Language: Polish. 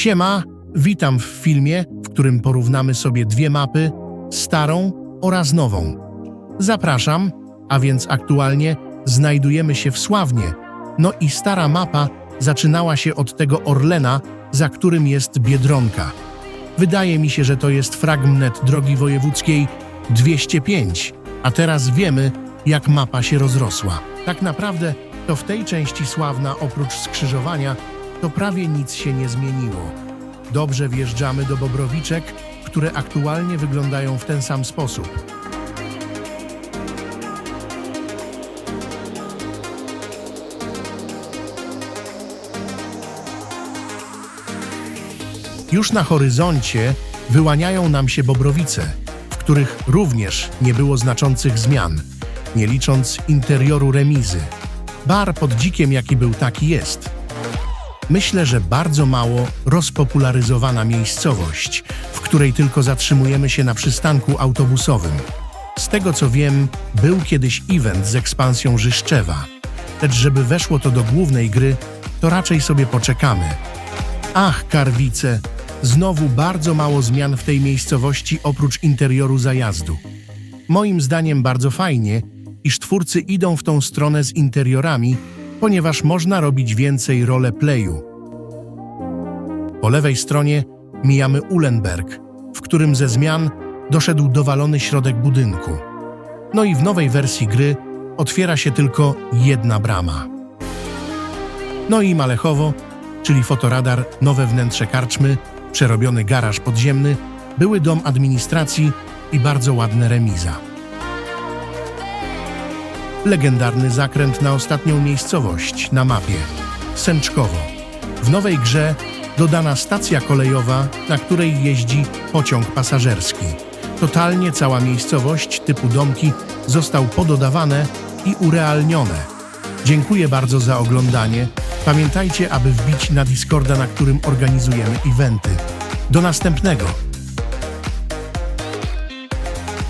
Siema, witam w filmie, w którym porównamy sobie dwie mapy, starą oraz nową. Zapraszam, a więc aktualnie znajdujemy się w Sławnie. No i stara mapa zaczynała się od tego Orlena, za którym jest Biedronka. Wydaje mi się, że to jest fragment drogi wojewódzkiej 205, a teraz wiemy, jak mapa się rozrosła. Tak naprawdę to w tej części Sławna oprócz skrzyżowania to prawie nic się nie zmieniło. Dobrze wjeżdżamy do Bobrowiczek, które aktualnie wyglądają w ten sam sposób. Już na horyzoncie wyłaniają nam się Bobrowice, w których również nie było znaczących zmian, nie licząc interioru remizy. Bar pod dzikiem jaki był taki jest. Myślę, że bardzo mało rozpopularyzowana miejscowość, w której tylko zatrzymujemy się na przystanku autobusowym. Z tego co wiem, był kiedyś event z ekspansją Żyszczewa. Lecz żeby weszło to do głównej gry, to raczej sobie poczekamy. Ach, Karwice, znowu bardzo mało zmian w tej miejscowości oprócz interioru zajazdu. Moim zdaniem bardzo fajnie, iż twórcy idą w tą stronę z interiorami, ponieważ można robić więcej roleplayu. Po lewej stronie mijamy Ulenberg, w którym ze zmian doszedł dowalony środek budynku. No i w nowej wersji gry otwiera się tylko jedna brama. No i Malechowo, czyli fotoradar, nowe wnętrze karczmy, przerobiony garaż podziemny, były dom administracji i bardzo ładne remiza. Legendarny zakręt na ostatnią miejscowość na mapie Sęczkowo. W nowej grze dodana stacja kolejowa, na której jeździ pociąg pasażerski. Totalnie cała miejscowość typu domki został pododawane i urealnione. Dziękuję bardzo za oglądanie. Pamiętajcie, aby wbić na Discorda, na którym organizujemy eventy. Do następnego!